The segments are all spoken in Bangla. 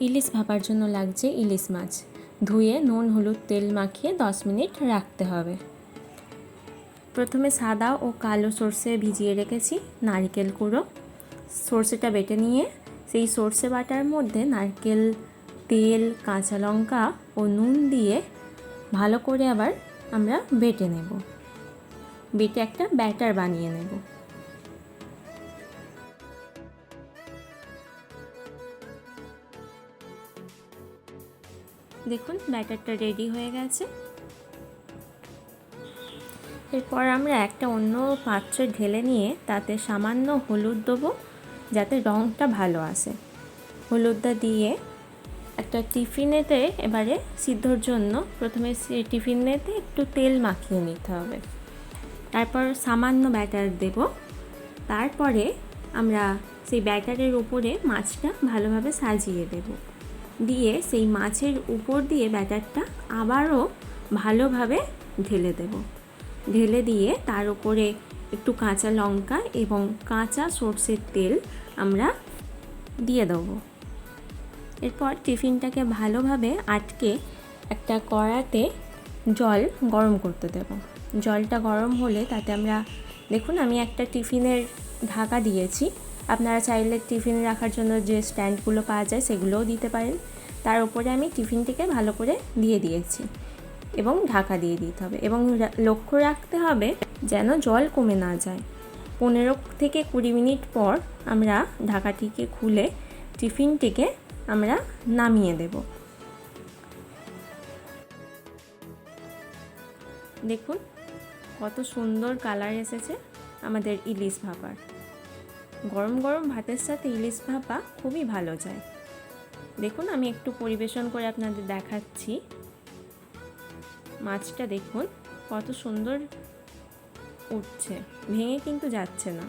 ইলিশ ভাপার জন্য লাগছে ইলিশ মাছ। ধুয়ে নুন, হলুদ তেল মাখিয়ে দশ মিনিট রাখতে হবে। প্রথমে সাদা ও কালো সর্ষে ভিজিয়ে রেখেছি, নারকেল কুড়ো। সর্ষেটা বেটে নিয়ে সেই সর্ষে বাটার মধ্যে নারকেল, তেল, কাঁচা লঙ্কা ও নুন দিয়ে ভালো করে আবার আমরা বেটে নেব। বেটে একটা ব্যাটার বানিয়ে নেব। দেখুন, ব্যাটারটা রেডি হয়ে গেছে। এরপর আমরা একটা অন্য পাত্রে ঢেলে নিয়ে তাতে সামান্য হলুদ দেবো, যাতে রঙটা ভালো আসে। হলুদটা দিয়ে একটা টিফিনেতে এবারে সিদ্ধর জন্য প্রথমে টিফিনেতে একটু তেল মাখিয়ে নিতে হবে। তারপর সামান্য ব্যাটার দেব। তারপরে আমরা সেই ব্যাটারের উপরে মাছটা ভালোভাবে সাজিয়ে দেব। দিয়ে সেই মাছের উপর দিয়ে ব্যাটারটা আবারও ভালোভাবে ঢেলে দেব। ঢেলে দিয়ে তার উপরে একটু কাঁচা লঙ্কা এবং কাঁচা সর্ষের তেল আমরা দিয়ে দেবো। এরপর টিফিনটাকে ভালোভাবে আটকে একটা কড়াতে জল গরম করতে দেব। জলটা গরম হলে তাতে আমরা, দেখুন আমি একটা টিফিনের ঢাকা দিয়েছি। আপনারা চাইলে টিফিন রাখার জন্য যে স্ট্যান্ডগুলো পাওয়া যায় সেগুলোও দিতে পারেন। তার উপরে আমি টিফিনটিকে ভালো করে দিয়ে দিয়েছি এবং ঢাকা দিয়ে দিতে হবে এবং লক্ষ্য রাখতে হবে যেন জল কমে না যায়। পনেরো থেকে কুড়ি মিনিট পর আমরা ঢাকাটিকে খুলে টিফিনটিকে আমরা নামিয়ে দেব। দেখুন কত সুন্দর কালার এসেছে আমাদের ইলিশ ভাপার গরম গরম ভাতের সাথে ইলিশ ভাপা খুবই ভালো যায়। দেখুন, আমি একটু পরিবেশন করে আপনাদের দেখাচ্ছি। মাছটা দেখুন, কত সুন্দর উঠছে, ভেঙে কিন্তু যাচ্ছে না।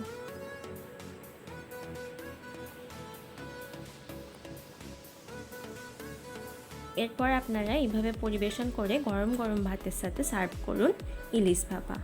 এরপর আপনারা এইভাবে পরিবেশন করে গরম গরম ভাতের সাথে সার্ভ করুন ইলিশ ভাপা।